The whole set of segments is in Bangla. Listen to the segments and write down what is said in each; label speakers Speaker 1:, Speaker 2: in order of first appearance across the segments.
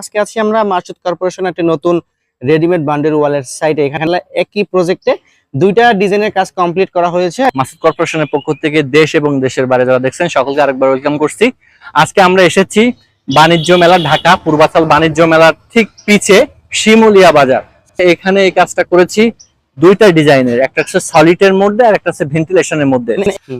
Speaker 1: আজকে আছি আমরা মার্চুদ কর্পোরেশন, একটি নতুন রেডিমেড বান্ডেল ওয়ালের সাইটে এখানে একই প্রজেক্টে দুইটা ডিজাইনের কাজ কমপ্লিট করা হয়েছে।
Speaker 2: মাসুদ কর্পোরেশনের পক্ষ থেকে দেশ এবং দেশের বাইরে যারা দেখছেন, সকলকে আরেকবার ওয়েলকাম করছি। আজকে আমরা এসেছি বাণিজ্য মেলা ঢাকা, পূর্বাচল বাণিজ্য মেলার ঠিক পিছে শিমুলিয়া বাজার। এখানে এই কাজটা করেছি দুইটা ডিজাইনের একটা হচ্ছে সলিডের মধ্যে আর একটা হচ্ছে ভেন্টিলেশনের মধ্যে।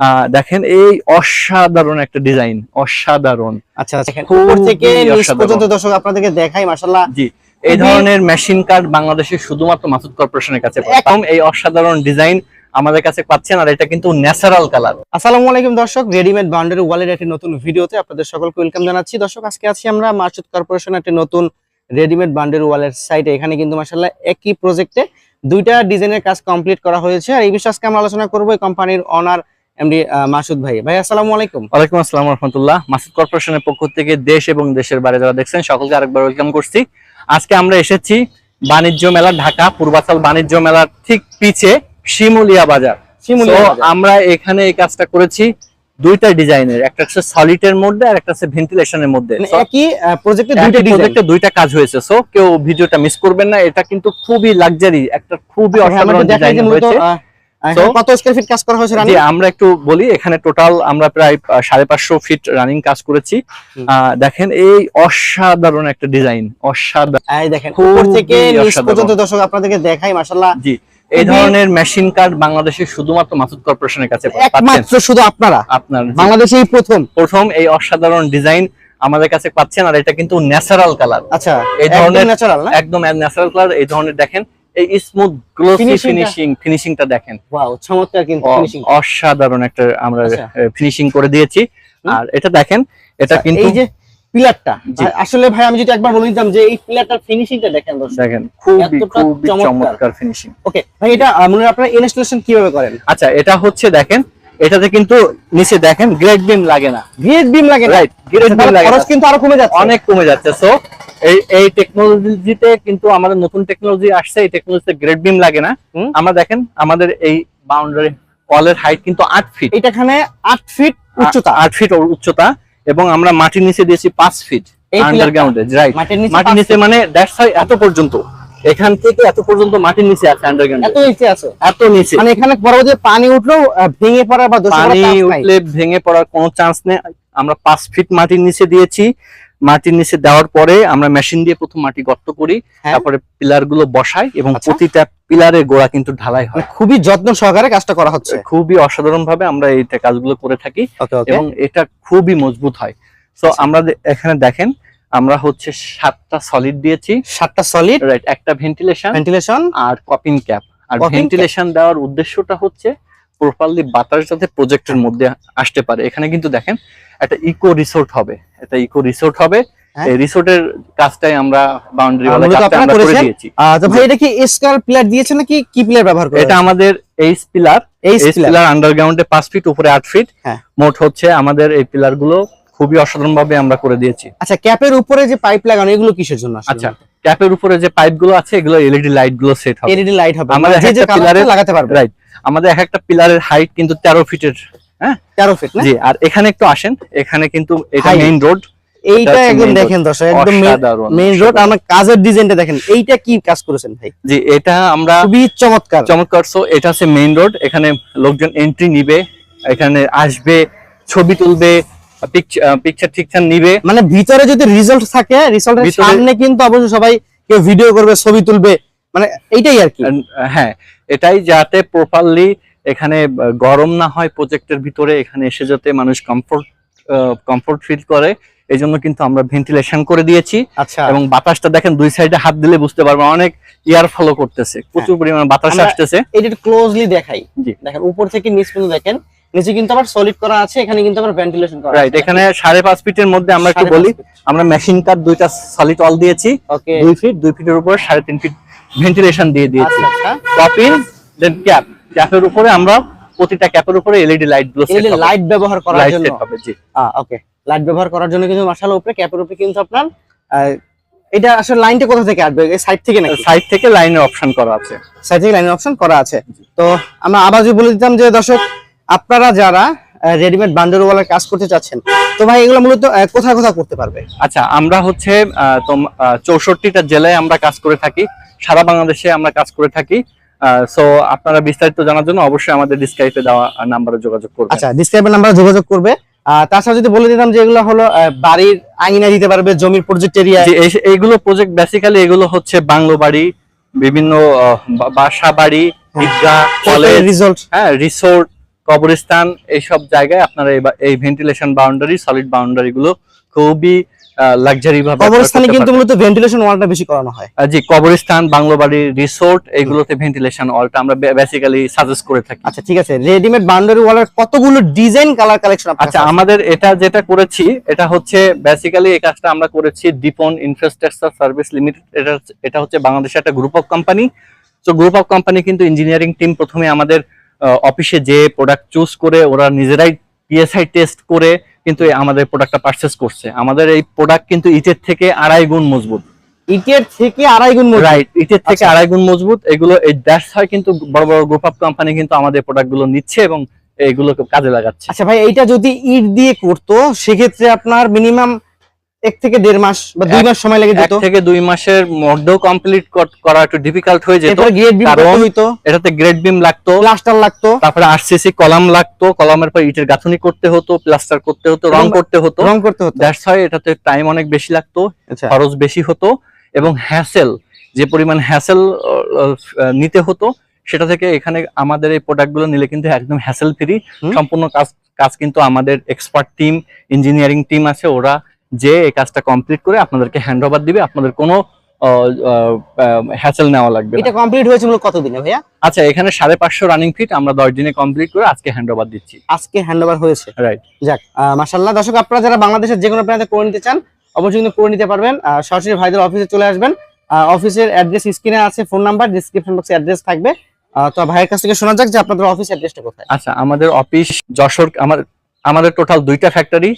Speaker 2: আহ, দেখেন এই অসাধারণ একটা ডিজাইন অসাধারণ।
Speaker 1: আচ্ছা আচ্ছা উপর থেকে নিচ পর্যন্ত দর্শক আপনাদেরকে দেখাই মাশাআল্লাহ।
Speaker 2: জি এই ধরনের মেশিন কার্ড বাংলাদেশের শুধুমাত্র মাসুদ কর্পোরেশনের কাছে। একদম এই অসাধারণ ডিজাইন আমাদের কাছে পাচ্ছেন আর এটা কিন্তু ন্যাচারাল কালার
Speaker 1: আসসালামু আলাইকুম দর্শক রেডিমেড বান্ডেল ওয়ালের একটি নতুন ভিডিওতে আপনাদের সকলকে ওয়েলকাম জানাচ্ছি। দর্শক আজকে আছি আমরা মার্চুদ কর্পোরেশন একটি নতুন রেডিমেড বান্ডেল ওয়ালের সাইটে এখানে কিন্তু মাশাআল্লাহ একই প্রজেক্টে দুইটা ডিজাইনের কাজ কমপ্লিট করা হয়েছে। আর এই বিষয়ে আজকে আমরা আলোচনা করব এই কোম্পানির অনার এমডি মাসুদ ভাই। ভাই আসসালামু আলাইকুম।
Speaker 2: ওয়ালাইকুম আসসালাম রহমতুল্লাহ। মাসুদ কর্পোরেশনের পক্ষ থেকে দেশ এবং দেশের বাইরে যারা দেখছেন সকলকে আরেকবার ওয়েলকাম করছি। আজকে আমরা এসেছি বাণিজ্য মেলা ঢাকা পূর্বাচল বাণিজ্য মেলার ঠিক পিছে শিমুলিয়া বাজার। আমরা এখানে এই কাজটা করেছি দুইটা ডিজাইনের একটা হচ্ছে সলিটের মধ্যে আর একটা হচ্ছে ভেন্টিলেশনের মধ্যে।
Speaker 1: মানে একই প্রজেক্টে দুইটা
Speaker 2: প্রজেক্টে দুইটা কাজ হয়েছে। সো কেউ ভিডিওটা মিস করবেন না এটা কিন্তু খুবই লাক্সারি একটা খুবই অসাধারণ
Speaker 1: দেখাই
Speaker 2: ডিজাইন হয়েছে।
Speaker 1: কত স্কয়ার ফিট কাজ করা হয়েছে
Speaker 2: আমরা একটু বলি এখানে টোটাল আমরা প্রায় আহ, সাড়ে পাঁচশো ফিট রানিং কাজ করেছি। দেখেন এই অসাধারণ একটা ডিজাইন অসাধারণ।
Speaker 1: এই দেখেন উপর থেকে নিচ পর্যন্ত দর্শক আপনাদেরকে দেখাই মাশাআল্লাহ।
Speaker 2: জি। এই ধরনের মেশিন কার্ড বাংলাদেশের শুধুমাত্র মাসুদ কর্পোরেশনের কাছে
Speaker 1: একমাত্র শুধু আপনারা?
Speaker 2: আপনার
Speaker 1: বাংলাদেশেই প্রথম?
Speaker 2: প্রথম এই অসাধারণ ডিজাইন আমাদের কাছে পাচ্ছেন আর এটা কিন্তু ন্যাচারাল কালার
Speaker 1: আচ্ছা
Speaker 2: এই ধরনের-
Speaker 1: ন্যাচারাল না?
Speaker 2: একদম ন্যাচারাল কালার এই ধরনের দেখেন এই স্মুথ গ্লোসি ফিনিশিং ফিনিশিংটা দেখেন।
Speaker 1: ওয়াও চমৎকার কিন্তু ফিনিশিং
Speaker 2: অসাধারণ একটা আমরা
Speaker 1: আচ্ছা।
Speaker 2: ফিনিশিং করে দিয়েছি। আর এটা দেখেন এটা কিন্তু
Speaker 1: এই যে পিলারটা আসলে ভাই আমি যদি একবার বলে দিতাম যে এই পিলারটার ফিনিশিংটা দেখেন দর্শক।
Speaker 2: দেখেন খুবই খুবই
Speaker 1: চমৎকার।
Speaker 2: ফিনিশিং
Speaker 1: ওকে ভাই এটা মনে আপনারা ইনস্টলেশন কীভাবে করেন?
Speaker 2: আচ্ছা এটা হচ্ছে দেখেন এটাতে কিন্তু নিচে দেখেন গ্রেড বিম লাগে না।
Speaker 1: গ্রেড বিম লাগে
Speaker 2: রাইট গ্রেড বিম লাগে
Speaker 1: খরচ কিন্তু আরও কমে যাচ্ছে।
Speaker 2: অনেক কমে যাচ্ছে। সো এই এই টেকনোলজিতে কিন্তু আমাদের নতুন টেকনোলজি আসছে এই টেকনোলজিতে গ্রেড বিম লাগে না। আমরা দেখেন আমাদের এই বাউন্ডারি ওয়ালের হাইট কিন্তু আট ফিট
Speaker 1: এটা এখানে 8 ফিট উচ্চতা।
Speaker 2: আট ফিট উচ্চতা। এবং আমরা মাটির নিচে দিয়েছি পাঁচ ফিট আন্ডারগ্রাউন্ডে রাইট
Speaker 1: মাটির নিচে
Speaker 2: মানে দ্যাটস এত পর্যন্ত এখান থেকে এত পর্যন্ত মাটির নিচে আছে আন্ডারগ্রাউন্ড
Speaker 1: এত নিচে আছে।
Speaker 2: এত নিচে।
Speaker 1: মানে এখানে পরবর্তী পানি উঠলেও ভেঙে পড়ার বা
Speaker 2: পানি। উঠলে ভেঙে পড়ার কোনো চান্স নেই। আমরা পাঁচ ফিট মাটির নিচে দিয়েছি। মাটির নিচে দেওয়ার পরে আমরা মেশিন দিয়ে প্রথম মাটি গর্ত করি
Speaker 1: হ্যাঁ।
Speaker 2: তারপরে পিলারগুলো বসাই এবং
Speaker 1: আচ্ছা।
Speaker 2: প্রতিটা পিলারের গোড়া কিন্তু ঢালাই হয়।
Speaker 1: মানে খুবই যত্ন সহকারে কাজটা করা হচ্ছে।
Speaker 2: খুবই অসাধারণ ভাবে আমরা এই কাজগুলো করে থাকি এবং এটা খুবই মজবুত হয়। তো
Speaker 1: আচ্ছা।
Speaker 2: আমরা এখানে দেখেন আমরা হচ্ছে সাতটা সলিড দিয়েছি।
Speaker 1: সাতটা সলিড
Speaker 2: রাইট একটা ভেন্টিলেশন
Speaker 1: ভেন্টিলেশন
Speaker 2: আর কপিং ক্যাপ আর ভেন্টিলেশন দেওয়ার উদ্দেশ্যটা হচ্ছে প্রপারলি বাতাস যাতে প্রজেক্টের মধ্যে আসতে পারে। এখানে কিন্তু দেখেন একটা ইকো রিসোর্ট হবে। একটা ইকো রিসোর্ট হবে।
Speaker 1: হ্যাঁ।
Speaker 2: এই রিসোর্টের কাজটাই আমরা বাউন্ডারি ওয়ালা কাজটা আমরা করে দিয়েছি।
Speaker 1: তো ভাই এটা কি স্কার প্লেয়ার দিয়েছেন নাকি কি প্লেয়ার ব্যবহার করে
Speaker 2: এটা আমাদের এইচ পিলার এইচ পিলার আন্ডারগ্রাউন্ডে পাঁচ ফিট উপরে আট ফিট
Speaker 1: হ্যাঁ।
Speaker 2: মোট হচ্ছে আমাদের এই পিলারগুলো খুবই অসাধারণ ভাবে আমরা করে দিয়েছি।
Speaker 1: আচ্ছা ক্যাপের উপরে যে পাইপ লাগানো এগুলো কিসের জন্য
Speaker 2: আচ্ছা ক্যাপের উপরে যে পাইপগুলো আছে এগুলো এলইডি লাইটগুলো সেট হবে।
Speaker 1: এলইডি লাইট হবে।
Speaker 2: আমাদের
Speaker 1: মানে যে লাগাতে পারবে।
Speaker 2: রাইট আমাদের এক একটা পিলারের হাইট কিন্তু তেরো ফিটের
Speaker 1: 13 ফিট
Speaker 2: জি আর এখানে একটু আসেন এখানে কিন্তু এটা মেইন রোড
Speaker 1: এইটা একদম দেখেন দর্শক একদম মেইন রোড আমার কাজের ডিজাইনটা দেখেন এইটা কি কাজ করেছেন ভাই?
Speaker 2: জি এটা আমরা
Speaker 1: খুবই চমৎকার।
Speaker 2: চমৎকার। সো এটা মেইন রোড এখানে লোকজন এন্ট্রি নিবে এখানে আসবে ছবি তুলবে পিকচার ঠিকঠাক নিবে।
Speaker 1: মানে ভিতরে যদি রিজাল্ট থাকে রিজাল্টের সামনে কিন্তু অবশ্যই সবাই কেউ ভিডিও করবে ছবি তুলবে। মানে এইটাই আর কি।
Speaker 2: হ্যাঁ এটাই যাতে প্রপারলি এখানে গরম না হয় প্রজেক্টের ভিতরে এখানে এসে যাতে মানুষ কমফোর্ট কমফোর্ট ফিল করে এই জন্য কিন্তু আমরা ভেন্টিলেশন করে দিয়েছি।
Speaker 1: আচ্ছা।
Speaker 2: এবং বাতাসটা দেখেন দুই সাইডে হাত দিলে বুঝতে পারবেন অনেক এয়ার ফলো করতেছে। প্রচুর পরিমাণে বাতাস আসতেছে।
Speaker 1: এটা ক্লোজলি দেখাই। দেখেন উপর থেকে নিচ পর্যন্ত দেখেন নিচে কিন্তু আবার সলিড করা আছে এখানে কিন্তু আবার ভেন্টিলেশন করা
Speaker 2: রাইট এখানে সাড়ে পাঁচ ফিটের মধ্যে আমরা একটু বলি আমরা মেশিন কাট দুইটা সলিড অল দিয়েছি।
Speaker 1: ওকে
Speaker 2: দুই ফিট দুই ফিটের উপর সাড়ে তিন ফিট ভেন্টিলেশন দিয়ে দিয়েছি।
Speaker 1: আচ্ছা
Speaker 2: দেন ক্যাপ ক্যাপের উপরে আমরা প্রতিটা ক্যাপের উপরে এলইডি লাইটগুলো
Speaker 1: এলইডি লাইট ব্যবহার করার জন্য।
Speaker 2: হবে জি।
Speaker 1: ওকে লাইট ব্যবহার করার জন্য কিন্তু মাশাআল্লাহ উপরে ক্যাপের উপরে কিন্তু আপনার এটা আসলে লাইনটা কোথা থেকে আসবে? এই সাইড থেকে নাকি?
Speaker 2: সাইড থেকে লাইনের অপশন করা আছে।
Speaker 1: সাইড থেকে লাইনের অপশন করা আছে। তো আমরা আবার যদি বলে দিতাম যে দর্শক আপনারা যারা রেডিমেড বান্ডেল ওয়ালের কাজ করতে চাচ্ছেন। তো ভাই এগুলো মূলত কোথায় কোথায় করতে পারবে?
Speaker 2: আচ্ছা আমরা হচ্ছে চৌষট্টিটা জেলায় আমরা কাজ করে থাকি। সারা বাংলাদেশে আমরা কাজ করে থাকি। সো আপনারা বিস্তারিত জানার জন্য অবশ্যই আমাদের ডিসক্রাইবে দেওয়া নাম্বারে যোগাযোগ করবেন।
Speaker 1: আচ্ছা ডিসক্রাইবের নাম্বারে যোগাযোগ করবে। তাছাড়া যদি বলে দিতাম যে এগুলো হলো বাড়ির আঙিনা দিতে পারবে জমির প্রজেক্ট এরিয়া
Speaker 2: এইগুলো প্রজেক্ট বেসিক্যালি এগুলো হচ্ছে বাংলো বাড়ি বিভিন্ন বাসা বাড়ি ঈদগাহ কলেজ
Speaker 1: রিজল্ট
Speaker 2: হ্যাঁ রিসোর্ট কবরস্থান এইসব জায়গায় আপনারা এই এই ভেন্টিলেশন বাউন্ডারি সলিড বাউন্ডারি গুলো খুবই লাক্সারি ভাবে
Speaker 1: কবরস্থানে কিন্তু। মূলত ভেন্টিলেশন ওয়ালটা বেশি করানো হয়।
Speaker 2: জি কবরস্থান বাংলো বাড়ি রিসোর্ট এইগুলোতে ভেন্টিলেশন অলটা আমরা বেসিক্যালি সাজেস্ট করে থাকি।
Speaker 1: আচ্ছা ঠিক আছে। রেডিমেড বাউন্ডারি ওয়ালের কতগুলো ডিজাইন কালার কালেকশন
Speaker 2: আচ্ছা আমাদের এটা যেটা করেছি এটা হচ্ছে বেসিক্যালি এই কাজটা আমরা করেছি ডিপন ইনফ্রাস্ট্রাকচার সার্ভিস লিমিটেড এটা হচ্ছে- এটা হচ্ছে বাংলাদেশের একটা গ্রুপ অফ কোম্পানি তো গ্রুপ অফ কোম্পানি কিন্তু ইঞ্জিনিয়ারিং টিম প্রথমে আমাদের অফিসে যে প্রোডাক্ট চুজ করে ওরা নিজেরাই পিএসআই টেস্ট করে কিন্তু আমাদের প্রোডাক্টটা পারচেস করছে। আমাদের এই প্রোডাক্ট কিন্তু ইটের থেকে আড়াই গুণ মজবুত।
Speaker 1: ইটের থেকে আড়াই গুণ
Speaker 2: রাইট ইটের থেকে
Speaker 1: আচ্ছা।
Speaker 2: আড়াই গুণ মজবুত। এগুলো এই দ্যাটস হয় কিন্তু বড় বড় গ্রুপ অফ কোম্পানি কিন্তু আমাদের প্রোডাক্টগুলো নিচ্ছে এবং এগুলোকে কাজে লাগাচ্ছে।
Speaker 1: আচ্ছা ভাই এইটা যদি ইট দিয়ে করতো সেক্ষেত্রে আপনার মিনিমাম এক থেকে দেড় মাস বা দুই মাস সময় লেগে যেত।
Speaker 2: থেকে দুই মাসের মধ্যেও কমপ্লিট করা একটু ডিফিকাল্ট হয়ে যেত।
Speaker 1: গ্রেড বিম হইতো।
Speaker 2: এটাতে গ্রেড বিম লাগতো।
Speaker 1: প্লাস্টার লাগতো।
Speaker 2: তারপরে আরসিসি কলাম লাগতো। কলামের পর ইটের গাঁথনি করতে হতো প্লাস্টার করতে হতো রং করতে হতো।
Speaker 1: রং করতে হতো।
Speaker 2: দ্যাটস হয় এটাতে টাইম অনেক বেশি লাগতো
Speaker 1: আচ্ছা।
Speaker 2: খরচ বেশি হতো এবং হ্যাসেল যে পরিমাণ হ্যাসেল নিতে হতো সেটা থেকে এখানে আমাদের এই প্রোডাক্টগুলো নিলে কিন্তু একদম হ্যাসেল ফ্রি সম্পূর্ণ কাজ কাজ কিন্তু আমাদের এক্সপার্ট টিম ইঞ্জিনিয়ারিং টিম আছে ওরা যে এই কাজটা কমপ্লিট করে আপনাদেরকে হ্যান্ড ওভার দিবে আপনাদের কোনো হ্যাসেল নেওয়া লাগবে
Speaker 1: এটা কমপ্লিট হয়েছে মূলত কতদিনে ভাইয়া?
Speaker 2: আচ্ছা এখানে সাড়ে পাঁচশো রানিং ফিট আমরা দশ দিনে কমপ্লিট করে আজকে হ্যান্ড ওভার দিচ্ছি।
Speaker 1: আজকে হ্যান্ড ওভার হয়েছে।
Speaker 2: রাইট
Speaker 1: যাক মাসাল্লাহ দর্শক আপনারা যারা বাংলাদেশের যে কোনো প্রান্তে করে নিতে চান অবশ্যই কিন্তু করে নিতে পারবেন। সরাসরি ভাইদের অফিসে চলে আসবেন। অফিসের অ্যাড্রেস স্ক্রিনে আছে ফোন নাম্বার ডিসক্রিপশন বক্সে অ্যাড্রেস থাকবে। তো ভাইয়ের কাছ থেকে শোনা যাক যে আপনাদের অফিস অ্যাড্রেসটা কোথায়।
Speaker 2: আচ্ছা আমাদের অফিস যশোর আমার আমাদের টোটাল দুইটা factory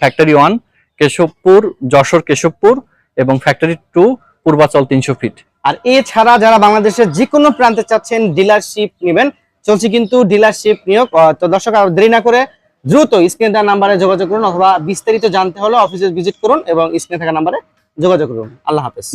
Speaker 2: factory one Keshabpur Jessore Keshabpur এবং ফ্যাক্টরি টু পূর্বাচল তিনশো ফিট
Speaker 1: আর এছাড়া যারা বাংলাদেশের যে কোনো প্রান্তে চাচ্ছেন ডিলারশিপ নেবেন চলছে কিন্তু ডিলারশিপ নিয়োগ। তো দর্শক আর দেরি না করে দ্রুত স্ক্রিনে দেওয়া নাম্বারে যোগাযোগ করুন অথবা বিস্তারিত জানতে হলে অফিসে ভিজিট করুন এবং স্ক্রিনে থাকা নাম্বারে যোগাযোগ করুন। আল্লাহ হাফেজ।